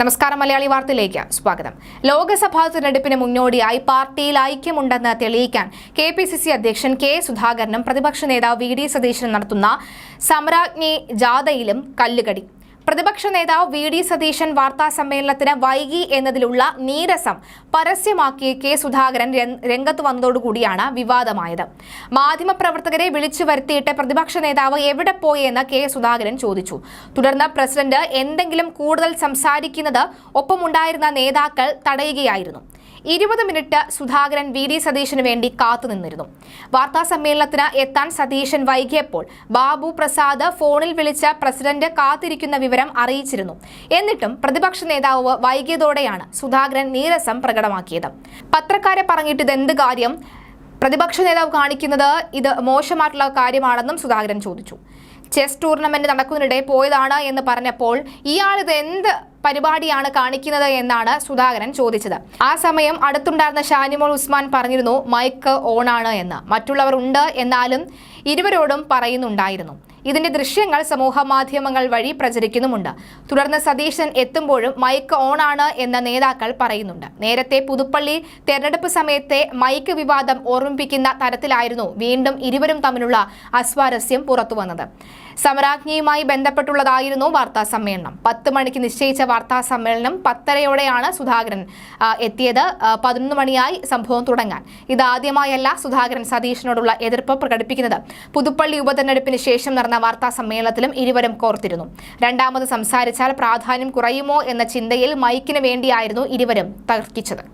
നമസ്കാരം മലയാളി വാർത്തയിലേക്ക് സ്വാഗതം. ലോക്സഭാ തിരഞ്ഞെടുപ്പിന് മുന്നോടിയായി പാർട്ടിയിൽ ഐക്യമുണ്ടെന്ന് തെളിയിക്കാൻ കെ പി സി സി അധ്യക്ഷൻ കെ സുധാകരനും പ്രതിപക്ഷ നേതാവ് വി ഡി സതീശനും നടത്തുന്ന സമരാജ്ഞി ജാഥയിലും കല്ലുകടി. പ്രതിപക്ഷ നേതാവ് വി ഡി സതീശൻ വാർത്താ സമ്മേളനത്തിന് വൈകി എന്നതിലുള്ള നീരസം പരസ്യമാക്കി കെ സുധാകരൻ രംഗത്ത് വന്നതോടുകൂടിയാണ് വിവാദമായത്. മാധ്യമപ്രവർത്തകരെ വിളിച്ചു വരുത്തിയിട്ട് പ്രതിപക്ഷ നേതാവ് എവിടെ പോയെന്ന് കെ സുധാകരൻ ചോദിച്ചു. തുടർന്ന് പ്രസിഡന്റ് എന്തെങ്കിലും കൂടുതൽ സംസാരിക്കുന്നത് ഒപ്പമുണ്ടായിരുന്ന നേതാക്കൾ തടയുകയായിരുന്നു. ഇരുപത് മിനിറ്റ് സുധാകരൻ വി ഡി സതീശന് വേണ്ടി കാത്തുനിന്നിരുന്നു വാർത്താ സമ്മേളനത്തിന് എത്താൻ സതീശൻ വൈകിയപ്പോൾ ബാബു പ്രസാദ് ഫോണിൽ വിളിച്ച പ്രസിഡന്റ് കാത്തിരിക്കുന്ന വിവരം അറിയിച്ചിരുന്നു. എന്നിട്ടും പ്രതിപക്ഷ നേതാവ് വൈകിയതോടെയാണ് സുധാകരൻ നീരസം പ്രകടമാക്കിയത്. പത്രക്കാരെ പറഞ്ഞിട്ട് ഇതെന്ത് കാര്യം? പ്രതിപക്ഷ നേതാവ് കാണിക്കുന്നത് ഇത് മോശമായിട്ടുള്ള കാര്യമാണെന്നും സുധാകരൻ ചോദിച്ചു. ചെസ് ടൂർണമെന്റ് നടക്കുന്നതിനിടെ പോയതാണ് എന്ന് പറഞ്ഞപ്പോൾ ഇയാൾ ഇത് എന്ത് പരിപാടിയാണ് കാണിക്കുന്നത് എന്നാണ് സുധാകരൻ ചോദിച്ചത്. ആ സമയം അടുത്തുണ്ടായിരുന്ന ഷാനിമോൾ ഉസ്മാൻ പറഞ്ഞിരുന്നു മൈക്ക് ഓണാണ് എന്ന്. മറ്റുള്ളവർ ഉണ്ട് എന്നാലും ഇരുവരോടും പറയുന്നുണ്ടായിരുന്നു. ഇതിന്റെ ദൃശ്യങ്ങൾ സമൂഹ മാധ്യമങ്ങൾ വഴി പ്രചരിക്കുന്നുമുണ്ട്. തുടർന്ന് സതീശൻ എത്തുമ്പോഴും മൈക്ക് ഓണാണ് എന്ന് നേതാക്കൾ പറയുന്നുണ്ട്. നേരത്തെ പുതുപ്പള്ളി തെരഞ്ഞെടുപ്പ് സമയത്തെ മൈക്ക് വിവാദം ഓർമ്മിപ്പിക്കുന്ന തരത്തിലായിരുന്നു വീണ്ടും ഇരുവരും തമ്മിലുള്ള അസ്വാരസ്യം പുറത്തുവന്നത്. സമരാജ്ഞിയുമായി ബന്ധപ്പെട്ടുള്ളതായിരുന്നു വാർത്താ സമ്മേളനം. പത്ത് മണിക്ക് നിശ്ചയിച്ച വാർത്താ സമ്മേളനം പത്തരയോടെയാണ് സുധാകരൻ എത്തിയത്. പതിനൊന്ന് മണിയായി സംഭവം തുടങ്ങാൻ. ഇതാദ്യമായല്ല സുധാകരൻ സതീഷിനോടുള്ള എതിർപ്പ് പ്രകടിപ്പിക്കുന്നത്. പുതുപ്പള്ളി ഉപതെരഞ്ഞെടുപ്പിന് ശേഷം നടന്ന വാർത്താ സമ്മേളനത്തിലും ഇരുവരും കോർത്തിരുന്നു. രണ്ടാമത് സംസാരിച്ചാൽ പ്രാധാന്യം കുറയുമോ എന്ന ചിന്തയിൽ മൈക്കിന് വേണ്ടിയായിരുന്നു ഇരുവരും തർക്കിച്ചത്.